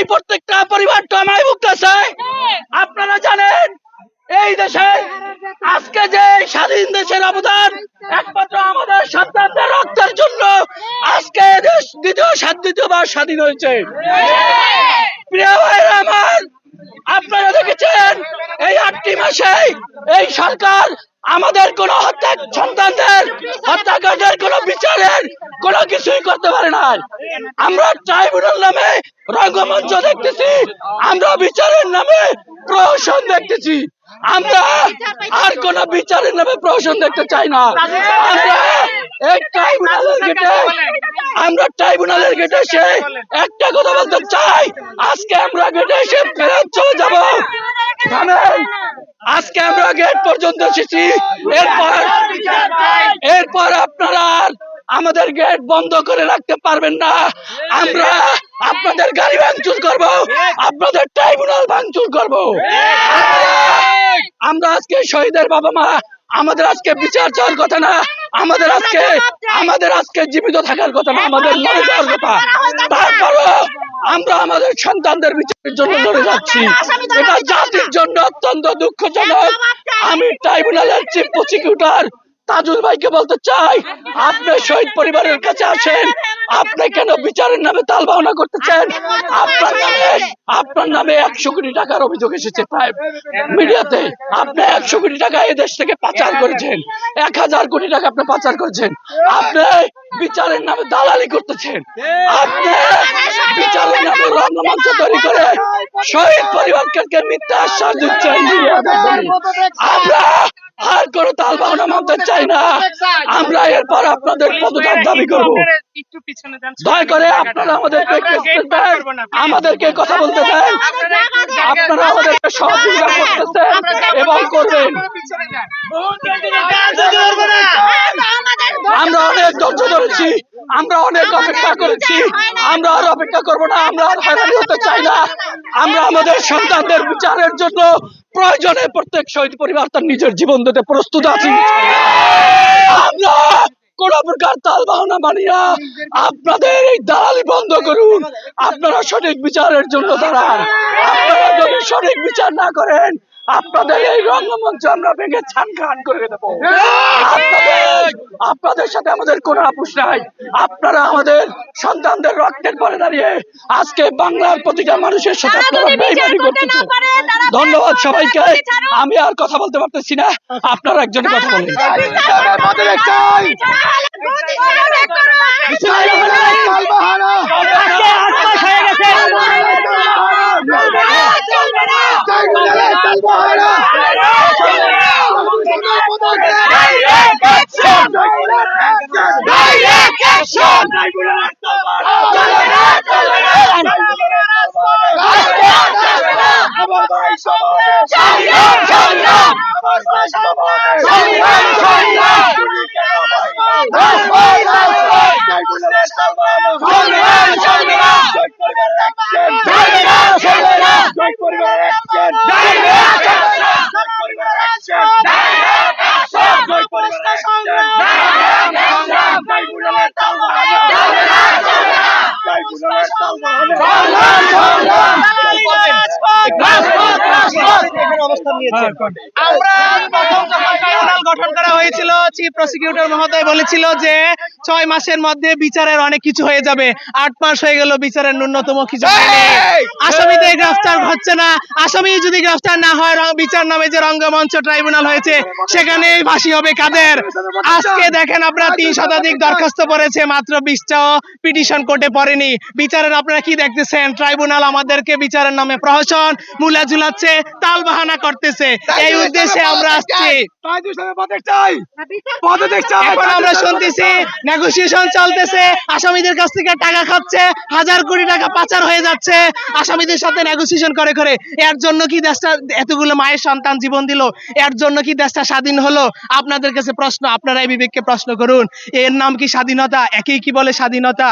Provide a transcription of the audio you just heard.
তাই প্রত্যেকটা পরিবার টমায় ভুগতেছে। আপনারা জানেন, এই দেশে আজকে যে স্বাধীন দেশের অবদান, একমাত্র আমাদের সন্তানদের রক্তের জন্য আজকে দেশ দ্বিতীয় স্বাদ দ্বিতীয়বার স্বাধীন হয়েছে। প্রিয় ভাইরা আমার, আপনারা দেখেছেন, এই আটটি মাসে এই সরকার আমাদের কোন হত্যা সন্তানদের, হত্যাকাণ্ডের কোন বিচারের কোন কিছুই করতে পারে না আমরা ট্রাইব্যুনাল নামে রঙ্গমঞ্চ দেখতেছি, আমরা বিচারের নামে প্রহসন দেখতেছি। আমরা আর কোন বিচারের নামে প্রহসন দেখতে চাই না। আমরা এই ট্রাইব্যুনালের গেটে, আমরা ট্রাইব্যুনালের গেটে এসে একটা কথা বলতে চাই। আজকে আমরা গেটে এসে ফেরত চলে যাব। থামেন। আজকে আমরা গেট পর্যন্ত এসেছি। এরপর এরপর আপনারা আমাদের গেট বন্ধ করে রাখতে পারবেন না। আমরা আপনাদের গাড়ি ভাঙচুর করব, আপনাদের ট্রাইব্যুনাল ভাঙচুর করব। আমরা আজকে শহীদের বাবা মা, আমাদের আজকে বিচার চাওয়ার কথা না, আমাদের আজকে আমাদের আজকে জীবিত থাকার কথা না, আমাদের মরে যাওয়ার কথা। তারপরও আমরা আমাদের সন্তানদের বিচারের জন্য লড়ে যাচ্ছি। এটা জাতির জন্য অত্যন্ত দুঃখজনক। আমি ট্রাইব্যুনালের চিফ প্রসিকিউটর। তাজুল ভাইকে বলতে চাই আপনি শহীদ পরিবারের কাছে আসেন। আপনি কেন বিচারের নামে তাল বাহনা করতেছেন? আপনার নামে আপনার নামে একশো কোটি টাকার অভিযোগ এসেছে প্রায় মিডিয়াতে। আপনি একশো কোটি টাকা এদেশ থেকে পাচার করেছেন। এক হাজার কোটি টাকা আপনি পাচার করেছেন। আপনি বিচারের নামে দালালি করতেছেন। আপনি বিচারের নামে রঙ্গমঞ্চ তৈরি করে শহীদ পরিবারকে মিথ্যা আশ্বাস দিচ্ছেন। আমরা আর কোন তাল বাহানা মানতে চাই না। আমরা এরপর আপনাদের পদত্যাগ দাবি করব। দয়া করে আপনারা দেন, আমাদেরকে কথা বলতে দেন। আপনারা আমাদেরকে সহযোগিতা করতেছেন এবং করবেন। আমরা অনেক ধৈর্য ধরেছি। আমরা অনেক অপেক্ষা করেছি। আমরা আর অপেক্ষা করব না আমরা আর হয়রানি হতে চাই না। আমরা আমাদের সন্তানদের বিচারের জন্য প্রয়োজনে প্রত্যেক শহীদ পরিবার তার নিজের জীবন দিতে প্রস্তুত আছি। আমরা কোন প্রকার তাল বাহনা না। আপনাদের এই দালালি বন্ধ করুন। আপনারা সঠিক বিচারের জন্য দাঁড়ান। আপনারা যদি সঠিক বিচার না করেন আপনাদের এই রঙ্গমঞ্চ আমরা ভেঙে ছান খান করে দেবো। আপনাদের আপনাদের সাথে আমাদের কোনো আপোষ নাই। আপনারা আমাদের সন্তানদের রক্তের পরে দাঁড়িয়ে আজকে বাংলার প্রতিটা মানুষের সাথে ধন্যবাদ সবাইকে। আমি আর কথা বলতে পারতেছি না। আপনারা একজন কথা বলেন। die আমরা প্রথম যখন ট্রাইব্যুনাল গঠন করা হয়েছিল চিফ প্রসিকিউটর মহোদয় বলেছিল যে ছয় মাসের মধ্যে বিচারের অনেক কিছু হয়ে যাবে। আট মাস হয়ে গেল বিচারের ন্যূনতম কিছু আসামিদের গ্রেফতার হচ্ছে না। আসামি যদি গ্রেফতার না হয় বিচার নামে যে রঙ্গমঞ্চ ট্রাইব্যুনাল হয়েছে সেখানে ফাঁসি হবে কাদের? আজকে দেখেন আপনারা তিন শতাধিক দরখাস্ত পড়েছে মাত্র বিশটাও পিটিশন কোর্টে পড়েনি। বিচারের আপনারা কি দেখতেছেন? ট্রাইব্যুনাল আমাদেরকে বিচারের নামে প্রহসন মুলা ঝুলাচ্ছে তাল বাহানা করতেছে এই উদ্দেশ্যে আমরা আসছি। এখন আমরা শুনতেছি নেগোসিয়েশন চলতেছে। আসামিদের কাছ থেকে টাকা খাচ্ছে হাজার কোটি টাকা পাচার হয়ে যাচ্ছে। আসামিদের সাথে নেগোসিয়েশন করে করে এর জন্য কি দেশটা এতগুলো মায়ের সন্তান জীবন দিল? এর জন্য কি দেশটা স্বাধীন হলো? আপনাদের কাছে প্রশ্ন আপনারা এই বিবেককে প্রশ্ন করুন। এর নাম কি স্বাধীনতা? একেই কি বলে স্বাধীনতা?